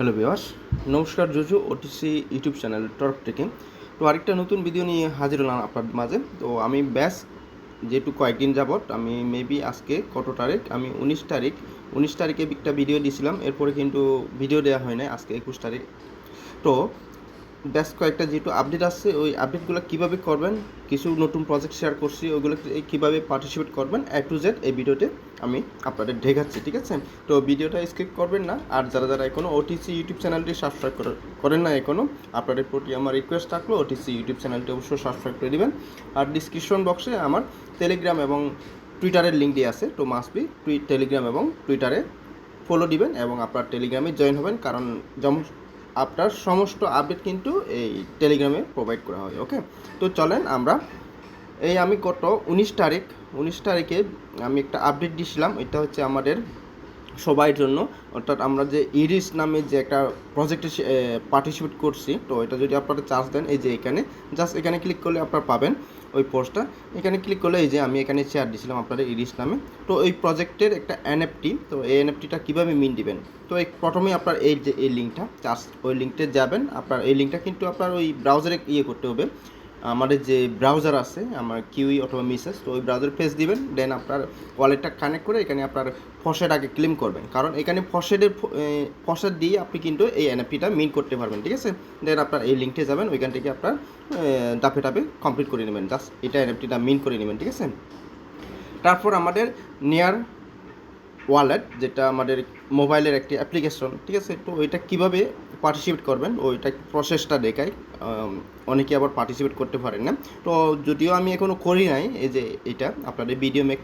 Hello বিওয়াস নমস্কার জুজু ওটিসি ইউটিউব চ্যানেল টর্ক টেকিং। তো আরেকটা নতুন ভিডিও নিয়ে হাজির হলাম আপনার মাঝে। তো আমি ব্যাস যেহেতু কয়েকদিন যাবৎ, আমি মেবি আজকে কত তারিখ? আমি উনিশ তারিখ। উনিশ তারিখে একটা ভিডিও দিয়েছিলাম এরপরে কিন্তু ভিডিও দেওয়া হয় নাই, আজকে একুশ তারিখ। তো ব্যাস কয়েকটা যেহেতু আপডেট আসছে, ওই আপডেটগুলো কীভাবে করবেন, কিছু নতুন প্রজেক্ট শেয়ার করছি ওইগুলো কীভাবে পার্টিসিপেট করবেন এ টু জেড এই ভিডিওতে আমি আপনাদের ঢেকাচ্ছি ঠিক আছে? তো ভিডিওটা স্কিপ করবেন না, আর যারা যারা এখনও ওটিসি ইউটিউব চ্যানেলটি সাবস্ক্রাইব করেন না এখনও আপনাদের প্রতি আমার রিকোয়েস্ট থাকল ওটিসি ইউটিউব চ্যানেলটি অবশ্যই সাবস্ক্রাইব করে দিবেন। আর ডিসক্রিপশন বক্সে আমার টেলিগ্রাম এবং টুইটারের লিঙ্কটি আছে, তো মাসবি টুই টেলিগ্রাম এবং টুইটারে ফলো দিবেন এবং আপনার টেলিগ্রামে জয়েন হবেন, কারণ যেমন আপনার সমস্ত আপডেট কিন্তু এই টেলিগ্রামে প্রোভাইড করা হয় ওকে তো চলেন আমরা। এই আমি কত? উনিশ তারিখ। উনিশ তারিখে আমি একটা আপডেট দিয়েছিলাম এটা হচ্ছে আমাদের সবার জন্য। অর্থাৎ আমরা যে ইরিস নামে যে একটা প্রজেক্টে পার্টিসিপেট করছি, তো এটা যদি আপনারা চার্জ দেন, এই যে এখানে জাস্ট এখানে ক্লিক করলে আপনারা পাবেন ওই পোস্টটা এখানে ক্লিক করলে এই যে আমি এখানে শেয়ার দিয়েছিলাম আপনাদের ইরিস নামে। তো এই প্রজেক্টের একটা এনএফটি তো এই এনএফটিটা কীভাবে মিন দিবেন? তো এই প্রথমে আপনার এই যে, এই লিঙ্কটা চার্জ ওই লিঙ্কতে যাবেন। আপনার এই লিঙ্কটা কিন্তু আপনার ওই ব্রাউজারে ইয়ে করতে হবে। আমাদের যে ব্রাউজার আছে, আমার কিউই অথবা মিসেস তো ওই ব্রাউজার ফেস দিবেন দেন আপনার ওয়ালেটটা কানেক্ট করে এখানে আপনার ফসেট আগে ক্লেম করবেন। কারণ এখানে ফসেটের ফসেট দিয়ে আপনি কিন্তু এই এনএফটিটা মিন করতে পারবেন, ঠিক আছে? দেন আপনার এই লিঙ্কে যাবেন, ওইখান থেকে আপনার ডাপে টাপে কমপ্লিট করে নেবেন। জাস্ট এটা এনএফটিটা মিন করে নেবেন, ঠিক আছে? তারপর আমাদের নিয়ার ওয়ালেট যেটা আমাদের মোবাইলের একটি অ্যাপ্লিকেশন ঠিক আছে? তো ওইটা কীভাবে পার্টিসিপেট করবেন, ওইটা প্রসেসটা দেখাই। অনেকে আবার পার্টিসিপেট করতে পারেন না। তো যদিও আমি এখনও করি নাই, এই যে এটা, আপনাদের ভিডিও মেক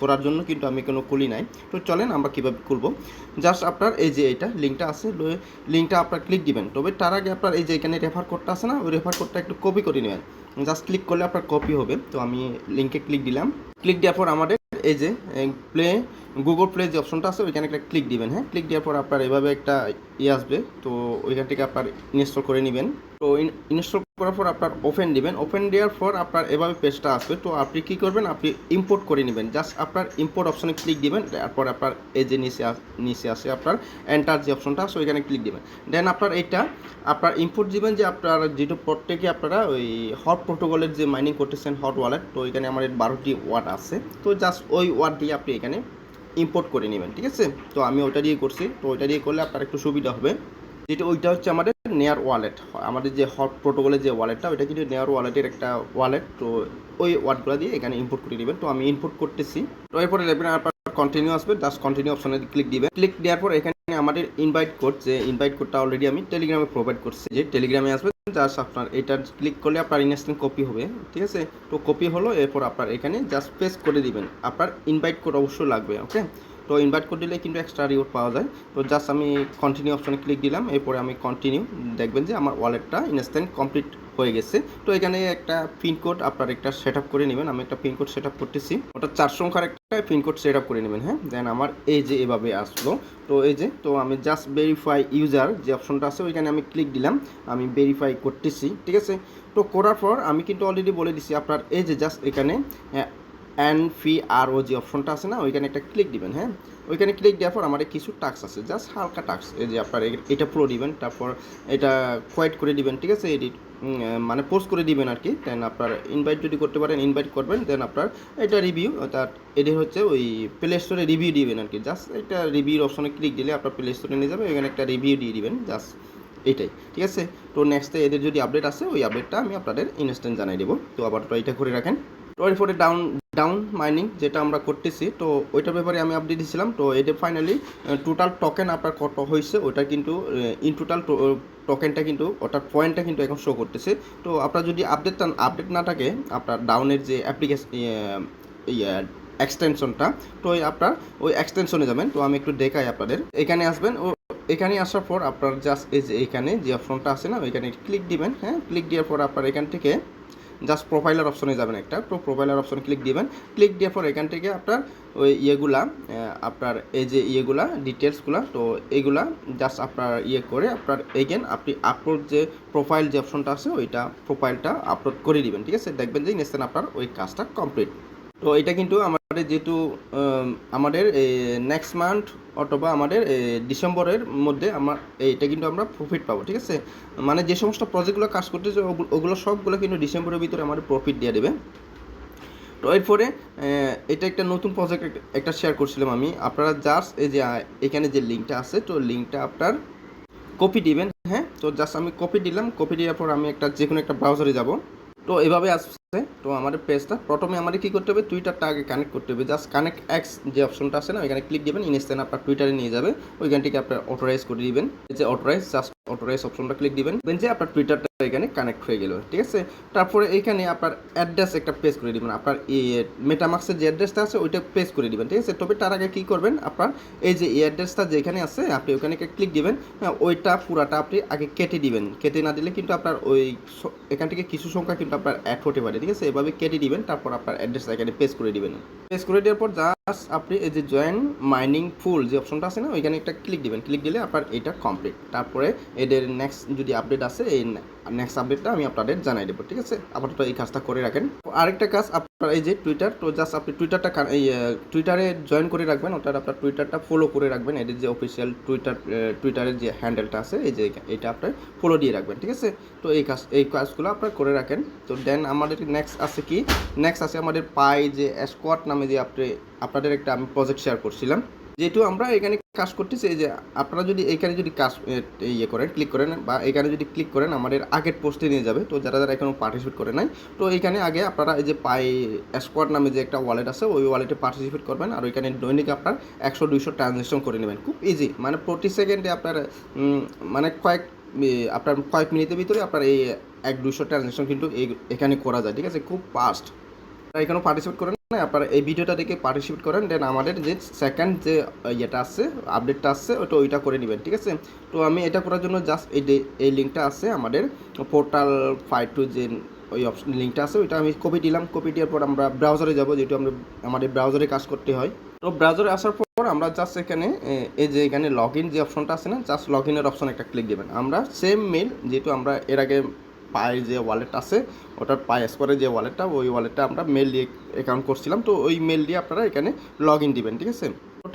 করার জন্য কিন্তু আমি এখনও করি নাই। তো চলেন আমরা কীভাবে খুলবো। জাস্ট আপনার এই যে এটা লিঙ্কটা আছে লিঙ্কটা আপনার ক্লিক দিবেন। তবে তার আগে আপনার এই যে এখানে রেফার কোডটা আছে না, ওই রেফার কোডটা একটু কপি করে নেবেন। জাস্ট ক্লিক করলে আপনার কপি হবে। তো আমি লিঙ্কে ক্লিক দিলাম। ক্লিক দেওয়ার পর আমাদের এই যে প্লে গুগল প্লে যে অপশনটা আছে, ওইখানে একটা ক্লিক দিবেন হ্যাঁ? ক্লিক দেওয়ার পর আপনার এভাবে একটা ইয়ে আসবে, তো ওইখান থেকে আপনার ইনস্টল করে নেবেন। তো ইনস্টল করার পর আপনার ওপেন দিবেন। ওপেন দেওয়ার পর আপনার এভাবে পেজটা আসবে। তো আপনি কী করবেন? আপনি ইম্পোর্ট করে নেবেন। জাস্ট আপনার ইম্পোর্ট অপশনে ক্লিক দিবেন, তারপর আপনার এই যে নিচে নিচে আসে আপনার এন্টার যে অপশনটা আছে, ওইখানে ক্লিক দিবেন। দেন আপনার এটা আপনার ইম্পোর্ট দিবেন যে আপনার যেটা প্রত্যেকে আপনারা ওই হট প্রোটোকলের যে মাইনিং করতেছেন হট ওয়ালেট তো এখানে আমাদের বারোটি ওয়ার্ড আছে। তো জাস্ট ওই ওয়ার্ড দিয়ে আপনি এখানে ইম্পোর্ট করে নেবেন, ঠিক আছে? তো আমি ওইটা দিয়ে করছি। তো ওইটা দিয়ে করলে আপনার একটু সুবিধা হবে। যেটা ওইটা হচ্ছে আমাদের নেয়ার ওয়ালেট আমাদের যে হট প্রোটোকলের যে ওয়ালেটটা ওইটা কিন্তু নেয়ার ওয়ালেটের একটা ওয়ালেট তো ওই ওয়ার্ডগুলো দিয়ে এখানে ইম্পোর্ট করে নেবেন। তো আমি ইম্পোর্ট করতেছি। তো এরপরে দেখবেন আপনার কন্টিনিউ আসবে। জাস্ট কন্টিনিউ অপশনে ক্লিক দিবেন। ক্লিক দেওয়ার পর এখানে আমাদের ইনভাইট কোড যে ইনভাইট কোডটা অলরেডি আমি টেলিগ্রামে প্রোভাইড করছি। যে টেলিগ্রামে আসবে জাস্ট আপনার এটা ক্লিক করলে আপনার ইনস্ট্যান্ট কপি হবে, ঠিক আছে? তো কপি হলো, এরপর আপনার এখানে জাস্ট পেস্ট করে দিবেন। আপনার ইনভাইট কোড অবশ্যই লাগবে ওকে তো ইনভাইট কোড দিলে কিন্তু এক্সট্রা রিওয়ার্ড পাওয়া যায়। তো জাস্ট আমি কন্টিনিউ অপশানে ক্লিক দিলাম, এরপরে আমি কন্টিনিউ দেখবেন যে আমার ওয়ালেটটা ইনস্ট্যান্ট কমপ্লিট হয়ে গেছে। তো এখানে একটা পিনকোড আপনার একটা সেট আপ করে নেবেন। আমি একটা পিনকোড সেট আপ করতেছি। ওটা চার সংখ্যার একটা পিনকোড সেট আপ করে নেবেন হ্যাঁ? দেন আমার এই যে এভাবে আসলো। তো এই যে, তো আমি জাস্ট ভেরিফাই ইউজার যে অপশনটা আছে, ওইখানে আমি ক্লিক দিলাম। আমি ভেরিফাই করতেছি, ঠিক আছে? তো করার পর আমি কিন্তু অলরেডি বলে দিছি আপনার এই যে জাস্ট এখানে অ্যান ফি আর ও যে অপশনটা আছে না, ওইখানে একটা ক্লিক দিবেন হ্যাঁ? ওইখানে ক্লিক দেওয়ার পর আমার কিছু টাক্স আছে জাস্ট হালকা টাক্স এই যে আপনার এটা পুরো দিবেন, তারপর এটা কোয়াইট করে দিবেন, ঠিক আছে? এডিট মানে পোস্ট করে দিবেন আর কি দেন আপনার ইনভাইট যদি করতে পারেন ইনভাইট করবেন দেন আপনার এটা রিভিউ অর্থাৎ এটি হচ্ছে ওই প্লে স্টোরে রিভিউ দিবেন আর কি জাস্ট একটা রিভিউর অপশনে ক্লিক দিলে আপনার প্লে স্টোরে নিয়ে যাবে এখানে একটা রিভিউ দিয়ে দিবেন জাস্ট এটাই, ঠিক আছে? তো নেক্সটে এদের যদি আপডেট আসে, ওই আপডেটটা আমি আপনাদের ইনস্ট্যান্ট জানাই দেবো, তো আবার এটা করে রাখেন। তো এরপরে ডাউন ডাউন মাইনিং যেটা আমরা করতেছি, তো ওইটার ব্যাপারে আমি আপডেট দিয়েছিলাম তো এটা ফাইনালি টোটাল টোকেন আপনার কত হয়েছে, ওটা কিন্তু ইন টোটাল টোকেনটা কিন্তু, ওটার পয়েন্টটা কিন্তু এখন শো করতেছে। তো আপনার যদি আপডেট আপডেট না থাকে, আপনার ডাউনের যে অ্যাপ্লিকেশন এক্সটেনশনটা তো ওই আপনার ওই এক্সটেনশনে যাবেন। তো আমি একটু দেখাই আপনাদের। এখানে আসবেন, ও, এখানে আসার পর আপনার জাস্ট এই যে এখানে যে অপশনটা আছে না, ওইখানে ক্লিক দিবেন হ্যাঁ ক্লিক দেওয়ার পর আপনার এখান থেকে জাস্ট প্রোফাইলার অপশনে যাবেন একটা। তো প্রোফাইলার অপশনে ক্লিক দিবেন। ক্লিক দেওয়ার পর এখান থেকে আপনার ওই ইয়েগুলা আপনার এই যে ইয়েগুলা ডিটেলসগুলা তো এগুলা জাস্ট আপনার ইয়ে করে আপনার এগেন আপনি আপলোড যে প্রোফাইল যে অপশনটা আছে, ওইটা প্রোফাইলটা আপলোড করে দিবেন, ঠিক আছে? দেখবেন যে ইনস্ট্যান্ট আপনার ওই কাজটা কমপ্লিট তো এটা কিন্তু আমাদের যেহেতু আমাদের নেক্সট মান্থ অথবা আমাদের ডিসেম্বরের মধ্যে আমার এইটা কিন্তু আমরা প্রফিট পাবো, ঠিক আছে? মানে যে সমস্ত প্রজেক্টগুলো কাজ করতেছে ওগুলো সবগুলো কিন্তু ডিসেম্বরের ভিতরে আমাদের প্রফিট দিয়ে দেবে। তো এরপরে এটা একটা নতুন প্রজেক্ট একটা শেয়ার করছিলাম আমি। আপনারা জাস্ট এই যে, এখানে যে লিঙ্কটা আছে, তো লিঙ্কটা আপনার কপি দিবেন হ্যাঁ? তো জাস্ট আমি কপি দিলাম কপি দেওয়ার পর আমি একটা যে কোনো একটা ব্রাউজারে যাব। তো এভাবে তো আমাদের পেজটা প্রথমে আমাদের কি করতে হবে? টুইটারটা আগে কানেক্ট করতে হবে। জাস্ট কানেক্ট এক্স যে অপশনটা আছে না, ওইখানে ক্লিক দেবেন ইনস্ট্যান্ট আপনার টুইটারে নিয়ে যাবে। ওইখান থেকে আপনার অটোরাইজ করে দিবেন। যে অটোরাইজ জাস্ট অটোরাইজ অপশনটা ক্লিক দিবেন যে আপনার টুইটারটা এখানে কানেক্ট হয়ে গেল ঠিক আছে? তারপরে এখানে আপনার অ্যাড্রেস একটা পেজ করে দিবেন আপনার মেটামাক্সের যে অ্যাড্রেসটা আছে ওইটা পেজ করে দিবেন ঠিক আছে? তবে তার আগে কী করবেন আপনার এই যে এই অ্যাড্রেসটা যেখানে আছে আপনি ওখানে ক্লিক দিবেন হ্যাঁ, ওইটা পুরাটা আপনি আগে কেটে দিবেন। কেটে না দিলে কিন্তু আপনার ওই এখান থেকে কিছু সংখ্যা কিন্তু আপনার অ্যাড হতে পারে ঠিক আছে? এভাবে কেটে দিবেন তারপর আপনার অ্যাড্রেসটা এখানে পেজ করে দিবেন। পেজ করে দেওয়ার পর জাস্ট আপনি এই যে জয়েন মাইনিং ফুল যে অপশনটা আছে না, ওইখানে একটা ক্লিক দিবেন। ক্লিক দিলে আপনার এটা কমপ্লিট তারপরে এদের নেক্সট যদি আপডেট আছে এই নেক্সট আপডেটটা আমি আপনাদের জানাই দেবো, ঠিক আছে? আপাতত এই কাজটা করে রাখেন। আরেকটা কাজ, আপনার এই যে টুইটার তো জাস্ট আপনি টুইটারটা এই টুইটারে জয়েন করে রাখবেন ওটার আপনার টুইটারটা ফলো করে রাখবেন। এদের যে অফিসিয়াল টুইটার টুইটারের যে হ্যান্ডেলটা আছে, এই যে এটা আপনার ফলো দিয়ে রাখবেন, ঠিক আছে? তো এই কাজ এই কাজগুলো আপনার করে রাখেন। তো দেন আমাদের নেক্সট আছে কি? নেক্সট আছে আমাদের পাই যে স্কোয়াড নামে যে আপনি আপনাদের একটা আমি প্রজেক্ট শেয়ার করছিলাম। যেহেতু আমরা এখানে কাজ করতেছি যে আপনারা যদি এখানে যদি কাজ ইয়ে করেন ক্লিক করেন, বা এখানে যদি ক্লিক করেন, আমাদের আগের পোস্টে নিয়ে যাবে। তো যারা যারা এখনও পার্টিসিপেট করে নাই, তো এখানে আগে আপনারা এই যে পাই স্কোয়াড নামে যে একটা ওয়ালেট আছে, ওই ওয়ালেটে পার্টিসিপেট করবেন। আর ওইখানে দৈনিক আপনার একশো দুইশো ট্রানজ্যাকশন করে নেবেন। খুব ইজি মানে প্রতি সেকেন্ডে আপনার মানে কয়েক আপনার কয়েক মিনিটের ভিতরে আপনার এই এক দুশো ট্রানজ্যাকশন কিন্তু এখানে করা যায়। ঠিক আছে? খুব ফাস্ট এখানেও পার্টিসিপেট করেন আপনারা এই ভিডিওটা দেখে পার্টিসিপেট করেন দেন আমাদের যে সেকেন্ড যে ইয়েটা আছে আপডেটটা আছে, ওটা ওইটা করে নেবেন, ঠিক আছে? তো আমি এটা করার জন্য জাস্ট এই এই লিঙ্কটা আছে আমাদের পোর্টাল ফাইভ টু যে, ওই অপশন লিঙ্কটা আছে, ওইটা আমি কপি দিলাম কপি দেওয়ার পর আমরা ব্রাউজারে যাব, যেহেতু আমরা, আমাদের ব্রাউজারে কাজ করতে হয়। তো ব্রাউজারে আসার পর আমরা জাস্ট এখানে এই যে এখানে লগ ইন যে অপশনটা আছে না জাস্ট লগ ইনের অপশন একটা ক্লিক দেবেন। আমরা সেম মেল যেহেতু আমরা এর আগে পাই যে ওয়ালেট আছে, ওটার পাই স্কোয়ারের যে ওয়ালেটটা ওই ওয়ালেটটা আমরা মেল দিয়ে অ্যাকাউন্ট করছিলাম। তো ওই মেল দিয়ে আপনারা এখানে লগ ইন দিবেন, ঠিক আছে?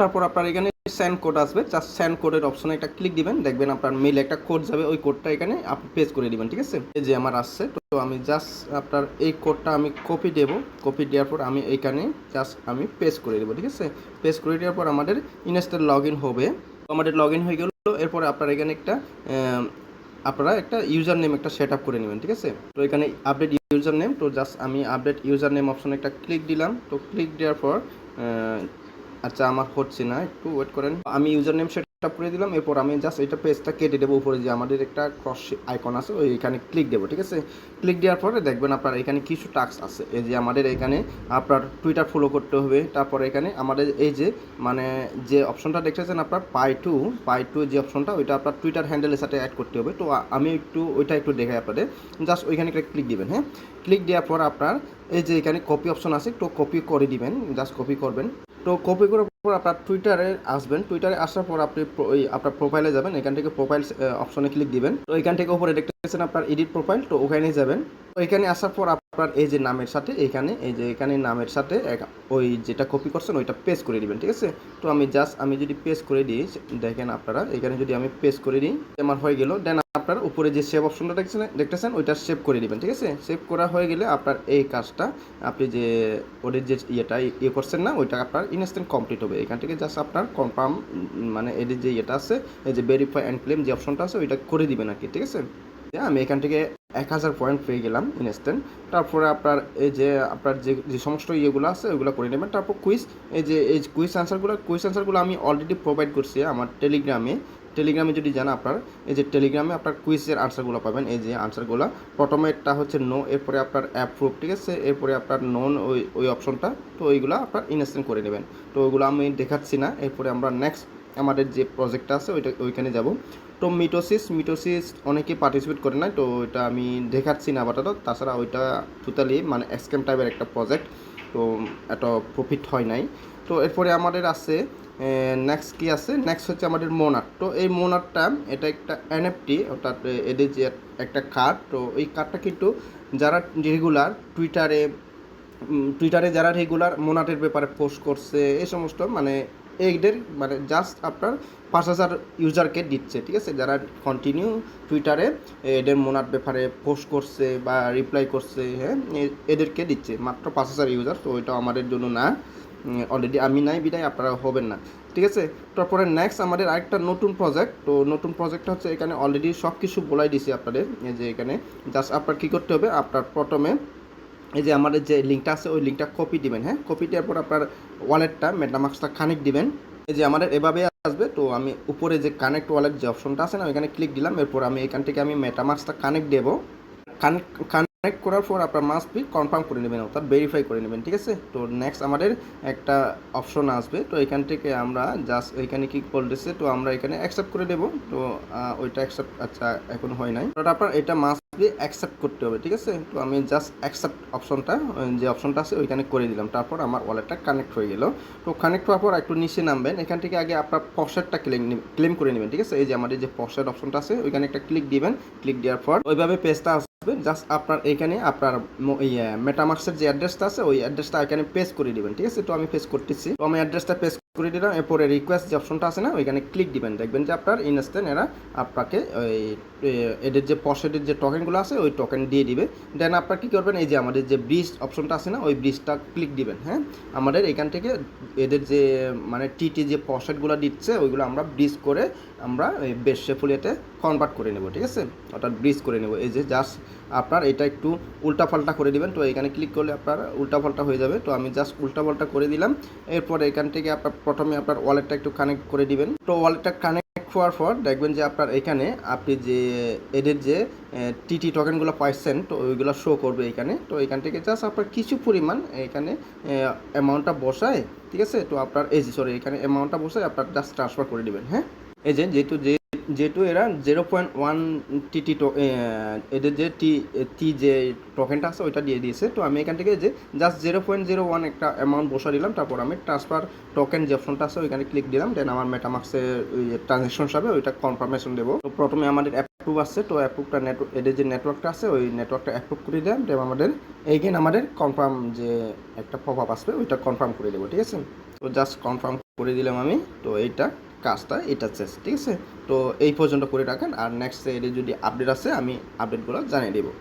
তারপর আপনার এখানে স্যান্ড কোড আসবে। জাস্ট স্যান্ড কোডের অপশনে একটা ক্লিক দিবেন। দেখবেন আপনার মেলে একটা কোড যাবে, ওই কোডটা এখানে আপনি পেজ করে দিবেন, ঠিক আছে? এই যে আমার আসছে, তো আমি জাস্ট আপনার এই কোডটা আমি কপি দেবো। কপি দেওয়ার পর আমি এখানে জাস্ট আমি পেজ করে দেবো, ঠিক আছে? পেজ করে দেওয়ার পর আমাদের ইনস্টার লগ ইন হবে। আমাদের লগ ইন হয়ে গেল। এরপর আপনার এখানে একটা আপনারা একটা ইউজার নেম একটা সেট আপ করে নেবেন, ঠিক আছে? তো এখানে আপডেট ইউজার নেম তো জাস্ট আমি আপডেট ইউজার নেম অপশনে একটা ক্লিক দিলাম। তো ক্লিক দেওয়ার পর আচ্ছা আমার হচ্ছে না, একটু ওয়েট করেন। আমি ইউজার নেম সেট আপ করে দিলাম, এরপর আমি জাস্ট এটা পেজটা কেটে দেবো উপরে যে আমাদের একটা ক্রস আইকন আছে, ওই এখানে ক্লিক দেবো, ঠিক আছে? ক্লিক দেওয়ার পরে দেখবেন আপনার এখানে কিছু টাস্ক আছে। এই যে আমাদের এখানে আপনার টুইটার ফলো করতে হবে, তারপরে এখানে আমাদের এই যে মানে যে অপশনটা দেখতেছেন আপনার পাই টু পাই টু যে অপশনটা ওইটা আপনার টুইটার হ্যান্ডেলের সাথে অ্যাড করতে হবে। তো আমি একটু ওইটা একটু দেখাই আপনাদের। জাস্ট ওইখানে একটা ক্লিক দিবেন হ্যাঁ? ক্লিক দেওয়ার পর আপনার এই যে এখানে কপি অপশন আছে, তো কপি করে দিবেন জাস্ট কপি করবেন। তো কপি করার পর আপনার টুইটারে আসবেন। টুইটারে আসার পর আপনি ওই আপনার প্রোফাইলে যাবেন। এখান থেকে প্রোফাইল অপশনে ক্লিক দিবেন। তো এখান থেকে উপরে দেখতেছেন আপনার এডিট প্রোফাইল তো ওখানে যাবেন। তো এখানে আসার পর আপনার এই যে নামের সাথে, এখানে, এই যে এখানে নামের সাথে ওই যেটা কপি করছেন, ওইটা পেস্ট করে দিবেন, ঠিক আছে? তো আমি জাস্ট আমি যদি পেস্ট করে দিই, দেখেন আপনারা, এখানে যদি আমি পেস্ট করে দিই, আমার হয়ে গেল দেন আপনার উপরে যে সেভ অপশনটা দেখছেন দেখতেছেন ওইটা সেভ করে দিবেন ঠিক আছে? সেভ করা হয়ে গেলে আপনার এই কাজটা আপনি যে ওদের যে ইয়েটা ইয়ে করছেন না ওইটা আপনার ইনস্ট্যান্ট কমপ্লিট হবে। এখান থেকে জাস্ট আপনার কনফার্ম মানে এদের যে ইয়েটা আছে এই যে ভেরিফাই অ্যান্ড ক্লেম যে অপশনটা আছে ওইটা করে দিবেন আর কি ঠিক আছে? হ্যাঁ, আমি এখান থেকে এক হাজার পয়েন্ট পেয়ে গেলাম ইনস্ট্যান্ট তারপরে আপনার এই যে আপনার যে যে সমস্ত ইয়েগুলো আছে ওইগুলো করে নেবেন। তারপর কুইজ এই যে এই কুইজ অ্যান্সারগুলো কুইজ অ্যান্সারগুলো আমি অলরেডি প্রোভাইড করছি আমার টেলিগ্রামে টেলিগ্রামে যদি জানা আপনার, এই যে টেলিগ্রামে আপনার কুইজের আনসারগুলো পাবেন, এই যে আনসারগুলো। প্রথমে একটা হচ্ছে নো এরপরে আপনার অ্যাপ্রুভ ঠিক আছে? এরপরে আপনার নন ওই ওই অপশনটা তো ওইগুলো আপনার ইনস্ট্যান্ট করে নেবেন। তো ওইগুলো আমি দেখাচ্ছি না, এরপরে আমরা নেক্সট আমাদের যে প্রজেক্টটা আছে, ওইটা, ওইখানে যাব। তো মিটোসিস মিটোসিস অনেকে পার্টিসিপেট করে না তো ওইটা আমি দেখাচ্ছি না আপাতত। তাছাড়া ওইটা টোটালি মানে এক্সকেম টাইপের একটা প্রজেক্ট তো এত প্রফিট হয় নাই। তো এরপরে আমাদের আছে নেক্সট কি আছে? নেক্সট হচ্ছে আমাদের মোনার তো এই মোনারটা এটা একটা এনএফটি অর্থাৎ এদের যে একটা কার্ড তো এই কার্ডটা কিন্তু যারা রেগুলার টুইটারে টুইটারে যারা রেগুলার মোনাটের ব্যাপারে পোস্ট করছে, এই সমস্ত মানে এইদের মানে জাস্ট আপনার পাঁচ হাজার ইউজারকে দিচ্ছে, ঠিক আছে? যারা কন্টিনিউ টুইটারে এদের মোনাট ব্যাপারে পোস্ট করছে বা রিপ্লাই করছে হ্যাঁ এদেরকে দিচ্ছে, মাত্র পাঁচ হাজার ইউজার তো ওইটা আমাদের জন্য না। অলরেডি আমি নাই, বিদায় আপনারা হবেন না। ঠিক আছে? তারপরে নেক্সট আমাদের আরেকটা নতুন প্রজেক্ট তো নতুন প্রজেক্টটা হচ্ছে এখানে অলরেডি সব কিছু বলাই দিছি আপনাদের। যে এখানে জাস্ট আপনার কী করতে হবে? আপনার প্রথমে এই যে আমাদের যে লিঙ্কটা আছে, ওই লিঙ্কটা কপি দিবেন হ্যাঁ? কপি দেওয়ার পর আপনার ওয়ালেটটা মেটামাক্সটা কানেক্ট দিবেন। এই যে আমাদের এভাবে আসবে, তো আমি উপরে যে কানেক্ট ওয়ালেট যে অপশনটা আছে না, ওইখানে ক্লিক দিলাম। এরপর আমি এখান থেকে আমি মেটামাক্সটা কানেক্ট দেবো। কানেক্ট কানেক্ট করার পর আপনার মাস্ট বি কনফার্ম করে নেবেন, অর্থাৎ ভেরিফাই করে নেবেন, ঠিক আছে? তো নেক্সট আমাদের একটা অপশন আসবে, তো এখান থেকে আমরা জাস্ট এখানে কি বলতেছে, তো আমরা এখানে অ্যাকসেপ্ট করে দেবো, তো ওইটা অ্যাকসেপ্ট আচ্ছা এখন হয় নাই। তো আপনার এটা মাস্ট বি অ্যাকসেপ্ট করতে হবে, ঠিক আছে? তো আমি জাস্ট অ্যাকসেপ্ট অপশনটা যে অপশনটা আছে, ওইখানে করে দিলাম। তারপর আমার ওয়ালেটটা কানেক্ট হয়ে গেল। তো কানেক্ট হওয়ার পর একটু নিচে নামবেন, এখান থেকে আগে আপনার পশ্চারটা ক্লেম ক্লেম করে নেবেন, ঠিক আছে? এই যে আমাদের যে পশ্চার অপশনটা আছে, ওইখানে একটা ক্লিক দিবেন ক্লিক দেওয়ার পর ওইভাবে পেজটা জাস্ট আপনার এখানে আপনার মেটামার্কসের যে অ্যাড্রেসটা আছে, ওই অ্যাড্রেসটা এখানে পেজ করে দিবেন, ঠিক আছে? তো আমি পেজ করতেছি। তো আমি অ্যাড্রেসটা পেজ করে দিলাম, এরপরে রিকোয়েস্ট যে অপশনটা আছে না, ওইখানে ক্লিক দিবেন। দেখবেন যে আপনার ইনস্ট্যান্ট এরা আপনাকে ওই এদের যে পশেটের যে টোকেনগুলো আছে, ওই টোকেন দিয়ে দিবে। দেন আপনার কী করবেন, এই যে আমাদের যে ব্রিজ অপশনটা আছে না, ওই ব্রিজটা ক্লিক দিবেন হ্যাঁ? আমাদের এখান থেকে এদের যে মানে টিটি যে পশেটগুলো দিচ্ছে, ওইগুলো আমরা ব্রিজ করে আমরা এই বেশ শেফুলিয়াতে কনভার্ট করে নেব, ঠিক আছে? অর্থাৎ ব্রিজ করে নেব। এই যে জাস্ট আপনার এটা একটু উল্টাপাল্টা করে দিবেন, তো এখানে ক্লিক করলে আপনার উল্টাপাল্টা হয়ে যাবে। তো আমি জাস্ট উল্টাপাল্টা করে দিলাম। এরপর এখান থেকে আপনার প্রথমে আপনার ওয়ালেটটা একটু কানেক্ট করে দিবেন। তো ওয়ালেটটা কানেক্ট হওয়ার পর দেখবেন যে আপনার এখানে আপনি যে এদের যে টিটি টোকেনগুলো পাইছেন, তো ওইগুলো শো করবে এখানে। তো এখান থেকে জাস্ট আপনার কিছু পরিমাণ এখানে অ্যামাউন্টটা বসায়, ঠিক আছে? তো আপনার, এই সরি এখানে অ্যামাউন্টটা বসায় আপনার জাস্ট ট্রান্সফার করে দিবেন হ্যাঁ? এই যে যেহেতু যে যেহেতু এরা জিরো পয়েন্ট ওয়ান টিটি এদের যে টি টি যে টোকেনটা আছে ওইটা দিয়ে দিয়েছে। তো আমি এখান থেকে যে just zero point zero one একটা অ্যামাউন্ট বসা দিলাম, তারপর আমি ট্রান্সফার টোকেন যে অপশনটা আছে ওইখানে ক্লিক দিলাম দেন আমার মেটামাক্সের ট্রানজ্যাকশন হিসাবে ওইটা কনফার্মেশন দেবো। তো প্রথমে আমাদের অ্যাপ্রুভ আছে, তো অ্যাপ্রুভটা নেটওয়ার্ক এদের যে নেটওয়ার্কটা আছে ওই নেটওয়ার্কটা অ্যাপ্রুভ করে দিলাম দেন আমাদের এইখানে আমাদের কনফার্ম যে একটা পপ আপ আসবে, ওইটা কনফার্ম করে দেবো, ঠিক আছে? তো জাস্ট কনফার্ম করে দিলাম আমি, তো এইটা। কাজটা, এটা শেষ ঠিক আছে? তো এই পর্যন্ত করে রাখেন, আর নেক্সট এর যদি আপডেট আছে, আমি আপডেটগুলো জানিয়ে দেবো।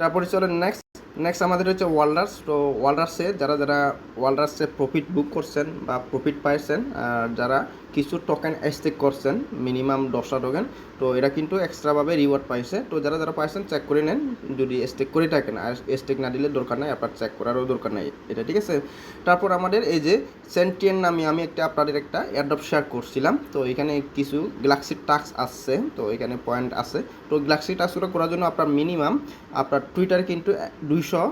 তারপরে চলে নেক্সট নেক্সট আমাদের হচ্ছে ওয়ার্ল্ডার্স তো ওয়ার্ল্ডার্সে যারা যারা ওয়ার্ল্ডার্সে প্রফিট বুক করছেন বা প্রফিট পাইছেন আর যারা কিছু টোকেন স্টেক করছেন মিনিমাম দশটা টোকেন তো এরা কিন্তু এক্সট্রাভাবে রিওয়ার্ড পাইছে। তো যারা যারা পাইছেন চেক করে নেন, যদি স্টেক করে থাকেন, আর স্টেক না দিলে দরকার নাই, আপনার চেক করারও দরকার নাই, এটা ঠিক আছে? তারপর আমাদের এই যে সেন্টিয়ান নামে আমি একটা আপনাদের একটা অ্যাডপ শেয়ার করছিলাম, তো এখানে কিছু গ্যালাক্সি টাস্ক আসছে তো এখানে পয়েন্ট আছে। তো গ্যালাক্সি টাস্কটা করার জন্য আপনার মিনিমাম আপনার টুইটার কিন্তু দুইশো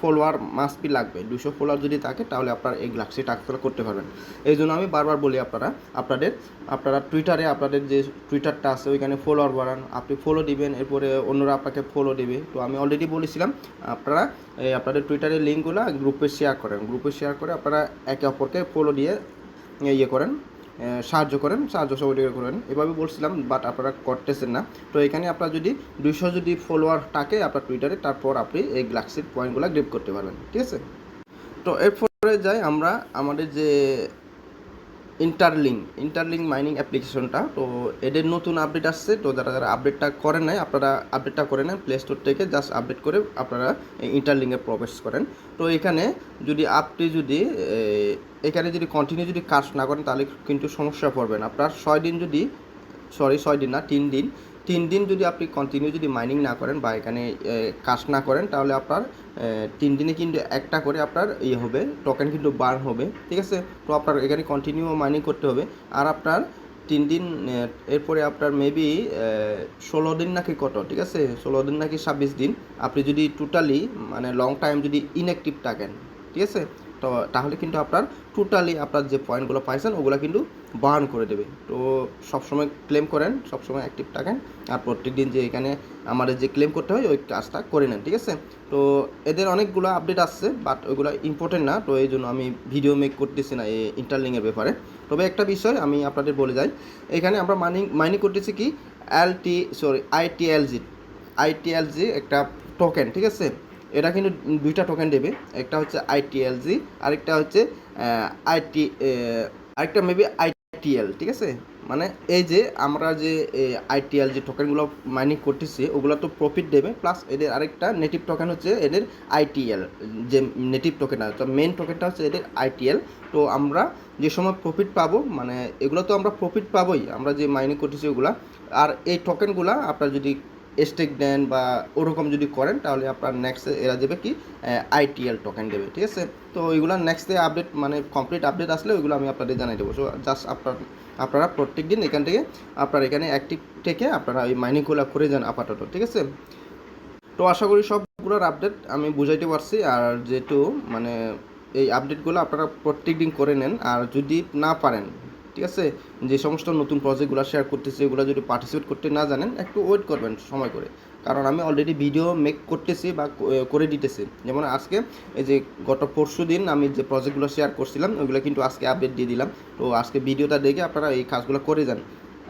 ফলোয়ার মাস্ট বি লাগবে। দুশো ফলোয়ার যদি থাকে, তাহলে আপনার এই গ্লাক্সি টাস্কগুলো করতে পারবেন। এই জন্য আমি বারবার বলি আপনারা, আপনাদের, আপনারা টুইটারে আপনাদের যে টুইটারটা আছে, ওইখানে ফলোয়ার বাড়ান। আপনি ফলো দিবেন, এরপরে অন্যরা আপনাকে ফলো দেবে। তো আমি অলরেডি বলেছিলাম, আপনারা, এই আপনাদের টুইটারের লিঙ্কগুলো গ্রুপে শেয়ার করেন। গ্রুপে শেয়ার করে আপনারা একে অপরকে ফলো দিয়ে ইয়ে করেন। সাহায্য করেন, সাহায্য সহযোগিতা করেন। এভাবে বলছিলাম বাট আপনারা করতেছেন না। তো এখানে আপনার যদি দুইশো যদি ফলোয়ার থাকে আপনার টুইটারে তারপর আপনি এই গ্লাক্সির পয়েন্টগুলো গ্রেপ করতে পারবেন। ঠিক আছে? তো এরপরে যাই আমরা, আমাদের যে ইন্টারলিঙ্ক ইন্টারলিং মাইনিং অ্যাপ্লিকেশনটা তো এদের নতুন আপডেট আসছে, তো যারা যারা আপডেটটা করেন নাই, আপনারা আপডেটটা করে নেন প্লে স্টোর থেকে জাস্ট আপডেট করে আপনারা ইন্টারলিংয়ে প্রবেশ করেন। তো এখানে যদি আপনি যদি এখানে যদি কন্টিনিউ যদি কাজ না করেন, তাহলে কিন্তু সমস্যা পড়বেন আপনার ছয় দিন যদি সরি ছয় দিন না, তিন দিন তিন দিন যদি আপনি কন্টিনিউ যদি মাইনিং না করেন বা এখানে কাজ না করেন, তাহলে আপনার তিন দিনে কিন্তু একটা করে আপনার ইয়ে হবে টোকেন কিন্তু বার্ন হবে, ঠিক আছে? তো আপনার এখানে কন্টিনিউ মাইনিং করতে হবে। আর আপনার তিন দিন এরপরে আপনার মেবি ষোলো দিন নাকি কত, ঠিক আছে? ষোলো দিন নাকি ছাব্বিশ দিন, আপনি যদি টোটালি মানে লং টাইম যদি ইনঅ্যাক্টিভ থাকেন, ঠিক আছে? তো তাহলে কিন্তু আপনার টোটালি আপনার যে পয়েন্টগুলো পাইছেন, ওগুলো কিন্তু বার্ন করে দেবে। তো সবসময় ক্লেম করেন, সবসময় অ্যাক্টিভ থাকেন। আর প্রত্যেক দিন যে এখানে আমাদের যে ক্লেম করতে হয়, ওই কাজটা করে নেন, ঠিক আছে? তো এদের অনেকগুলো আপডেট আসছে বাট ওইগুলো ইম্পর্টেন্ট না। তো এই জন্য আমি ভিডিও মেক করতেছি না এই ইন্টারলিংয়ের ব্যাপারে। তবে একটা বিষয় আমি আপনাদের বলে যাই। এখানে আমরা মাইনিং মাইনিং করতেছি কি? এল টি সরি আইটিএলজি আইটিএলজি একটা টোকেন ঠিক আছে? এটা কিন্তু দুইটা টোকেন দেবে। একটা হচ্ছে আইটিএলজি আরেকটা হচ্ছে আইটি আরেকটা মেবি আইটিএল ঠিক আছে? মানে এই যে আমরা যে আইটিএল যে টোকেনগুলো মাইনিং করতেছি, ওগুলো তো প্রফিট দেবে প্লাস এদের আরেকটা নেটিভ টোকেন হচ্ছে এদের আইটিএল যে নেটিভ টোকেন আছে তো মেন টোকেনটা হচ্ছে এদের আইটিএল তো আমরা যে সময় প্রফিট পাবো মানে এগুলো তো আমরা প্রফিট পাবোই, আমরা যে মাইনিং করতেছি ওগুলা। আর এই টোকেনগুলো আপনার যদি স্টেক দেন বা ওরকম যদি করেন, তাহলে আপনার নেক্সট এরা দেবে কি আইটিএল টোকেন দেবে, ঠিক আছে? তো ওইগুলো নেক্সটে আপডেট মানে কমপ্লিট আপডেট আসলে ওইগুলো আমি আপনাদের জানাই দেবো। সো জাস্ট আপনার, আপনারা প্রত্যেক দিন এখান থেকে আপনার এখানে অ্যাক্টিভ থেকে আপনারা এই মাইনিংগুলো করে যান আপাতত, ঠিক আছে? তো আশা করি সবগুলোর আপডেট আমি বুঝাইতে পারছি, আর যেহেতু মানে এই আপডেটগুলো আপনারা প্রত্যেক দিন করে নেন, আর যদি না পারেন ঠিক আছে? যে সমস্ত নতুন প্রজেক্টগুলো শেয়ার করতেছি, এগুলো যদি পার্টিসিপেট করতে না জানেন, একটু ওয়েট করবেন সময় করে। কারণ আমি অলরেডি ভিডিও মেক করতেছি বা করে দিতেছি। যেমন আজকে এই যে গত পরশু দিন আমি যে প্রজেক্টগুলো শেয়ার করছিলাম, ওইগুলো কিন্তু আজকে আপডেট দিয়ে দিলাম। তো আজকে ভিডিওটা দেখে আপনারা এই কাজগুলো করে যান।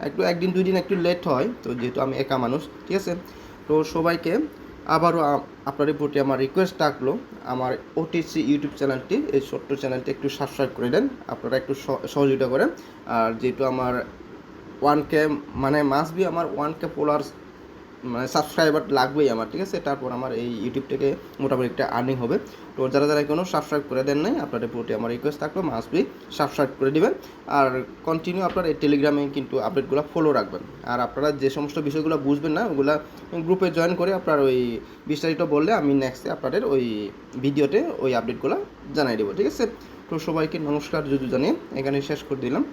একটু, একদিন, দুই দিন একটু লেট হয়, তো যেহেতু আমি একা মানুষ, ঠিক আছে? তো সবাইকে আবারও আপনার প্রতি আমার রিকোয়েস্ট থাকল, আমার ওটিসি ইউটিউব চ্যানেলটি এই ছোট্ট চ্যানেলটি একটু সাবস্ক্রাইব করে দেন, আপনারা একটু সহ- সহযোগিতা করেন। আর যেহেতু আমার ওয়ান কে মানে মাস বি আমার ওয়ান কে ফলোয়ার্স মানে সাবস্ক্রাইবার লাগবেই আমার, ঠিক আছে? তারপর আমার এই ইউটিউব থেকে মোটামুটি একটা আর্নিং হবে। তো যারা যারা এখনও সাবস্ক্রাইব করে দেন নাই, আপনাদের প্রতি আমার রিকোয়েস্ট থাকল মাস্ট বি সাবস্ক্রাইব করে দেবেন। আর কন্টিনিউ আপনার এই টেলিগ্রামে কিন্তু আপডেটগুলো ফলো রাখবেন। আর আপনারা যে সমস্ত বিষয়গুলো বুঝবেন না, ওগুলা গ্রুপে জয়েন করে আপনার ওই বিস্তারিত বললে আমি নেক্সটে আপনাদের ওই ভিডিওতে ওই আপডেটগুলো জানাই দেবো, ঠিক আছে? তো সবাইকে নমস্কার যদি জানিয়ে এখানে শেষ করে দিলাম।